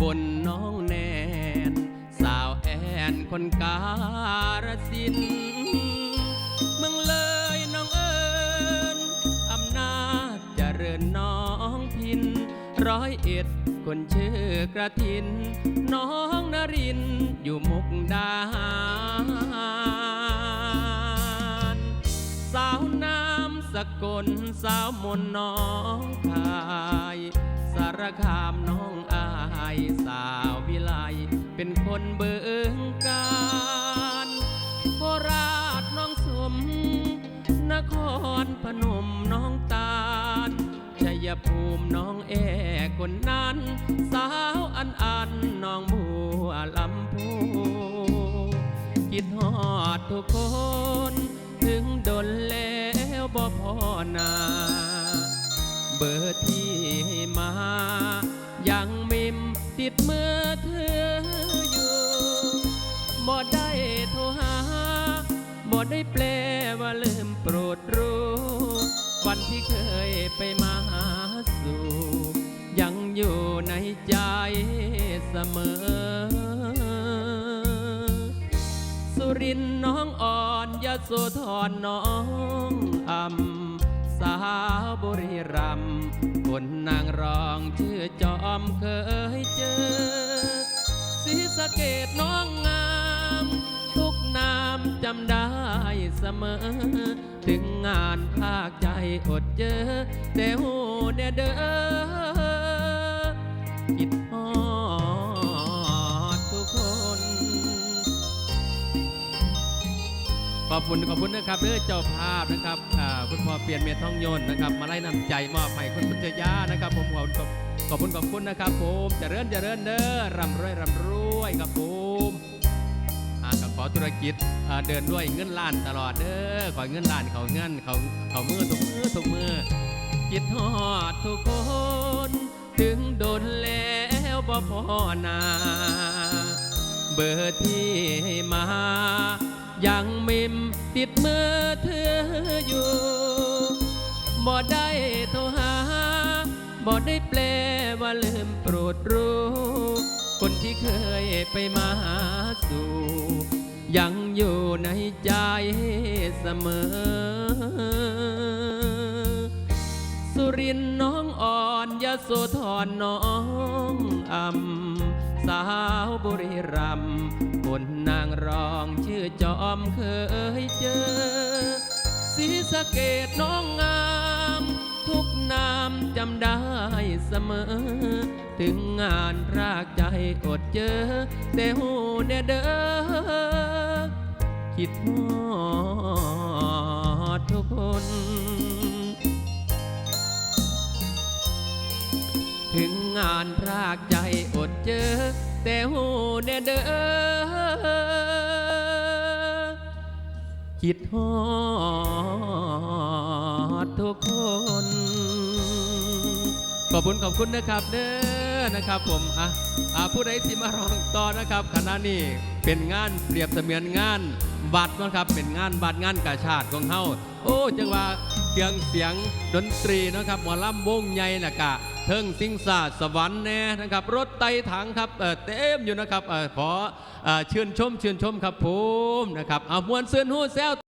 บนน้องแนน สาวแอนคนการสินเมืองเลยน้องเอิญอำนาจเจริญน้องพิน ร้อยเอ็ดคนชื่อกระถิน น้องนรินอยู่มุกดาหารสาวน้ำสกลสาวมนน้องคาย สารคามน้อง สาววิไลเป็นคนเบิงการโคราชน้องสม นครพนมน้องตาลชัยภูมิน้องแอคนนั้น สาวอันอันน้องบัวลำพูคิดฮอดทุกคน ถึงดนแล้วบ่พอนา เบอร์ที่ให้มา ยังมิมติดมือเธออยู่บ่ได้โทรหาบ่ได้แปลว่าลืมโปรดรู้ วันที่เคยไปมาหาสู่ ยังอยู่ในใจเสมอสุรินทร์น้องอ่อนยโสธรน้องอำสาวบุรีรัมย์ คนนางรองชื่อจอมเคยเจอศรีสะเกดน้องงามทุกนามจำได้เสมอ ถึงงานภาคใจอดเจอแต่หูเด้อเด้อ ขอบคุณขอบคุณนะครับเด้อเจ้าภาพนะครับคุณพ่อเปลี่ยนเมทองยนนะครับ มาไล่นำใจมอบให้คุณพุทธยานะครับ ผมขอบคุณขอบคุณขอบคุณนะครับ ผมเจริญเจริญเด้อร่ำรวยร่ำรวยครับผมอ่าก็ขอธุรกิจเดินด้วยเงินล้านตลอดเด้อขอเงินล้านเขาเงินเขาเขามือทุกมือทุกมือคิดฮอดทุกคน ถึงโดนแล้วบ่พอนา เบอร์ที่ให้มา ยังมิมติดมือเธออยู่บ่ได้โทรหาบ่ได้แปลว่าลืมโปรดรู้ คนที่เคยไปมาหาสู่ ยังอยู่ในใจเสมอ สุรินทร์น้องอ่อนยะโสธรน้องอ่ำสาวบุรีรัมย์ คนนางรองชื่อจอมเคยเจอศรีสะเกดน้องงาม ทุกนามจำได้เสมอ ถึงงานรากใจอดเจอ แต่หูเด้อเด้อคิดฮอดทุกคนถึงงานรากใจอดเจอ แต่หูเด้อเด้อคิดฮอดทุกคน ขอบคุณขอบคุณนะครับเด้อนะครับผมอะอะผู้ใดที่มารองต่อนะครับคณะนี้เป็นงานเปรียบเสมือนงานวัดนะครับเป็นงานวัดงานกาชาติของเฮาโอ้จังว่าเครื่องเสียงดนตรีนะครับหมอลำวงใหญ่นะกะ เทิงสิงสาสวรรค์แน่นะครับรถไต่ถังครับเต็มอยู่นะครับขอเชิญชมเชิญชมครับผมนะครับเอามวนเสื้อนหูแซว